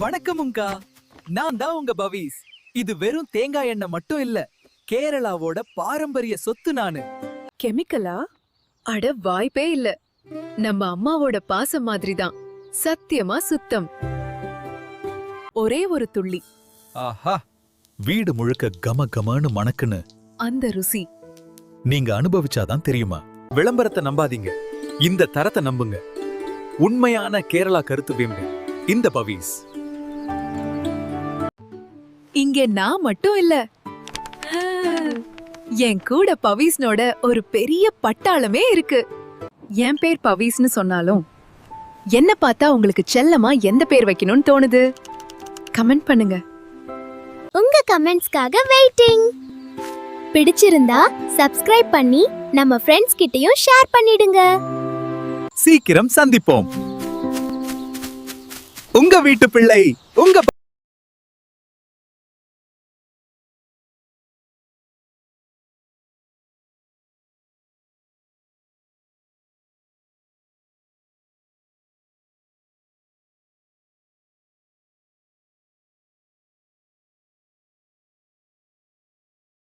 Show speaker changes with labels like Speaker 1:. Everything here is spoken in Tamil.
Speaker 1: வணக்கமுங்கா. நான் தான் உங்க பவீஸ். இது வெறும் தேங்காய் எண்ணெய் மட்டும் இல்ல கேரளாவோட பாரம்பரிய சொத்து நானு.
Speaker 2: கெமிக்கலா? அட வாய்ப்பே இல்ல. நம்ம அம்மாவோட பாசம் மாதிரி தான் சத்தியமா சுத்தம். ஒரே ஒரு துள்ளி.
Speaker 3: ஆஹா வீடு முழுக்க கம கமன்னு மணக்குன்னு.
Speaker 2: அந்த ருசி.
Speaker 3: நீங்க அனுபவிச்சாதான் தெரியுமா? விளம்பரத்தை நம்பாதீங்க. இந்த தரத்தை நம்புங்க. உண்மையான கேரளா கருத்து வேம்பு. இந்த பவீஸ்.
Speaker 2: இங்க நான் மட்டும் இல்ல. என் கூட பவீஸ்னோட ஒரு பெரிய பட்டாளமே இருக்கு. என் பேர் பவீஸ்னு சொன்னாலும் என்ன பார்த்தா உங்களுக்கு செல்லமா எந்த பேர் வைக்கணும்னு தோணுது? கமெண்ட் பண்ணுங்க.
Speaker 4: உங்க கமெண்ட்ஸ்க்காக வெயிட்டிங். பிடிச்சிருந்தா சப்ஸ்கிரைப் பண்ணி நம்ம ஃப்ரெண்ட்ஸ் கிட்டயும் ஷேர் பண்ணிடுங்க.
Speaker 3: சீக்கிரம் சந்திப்போம். உங்க வீட்டு பிள்ளை உங்க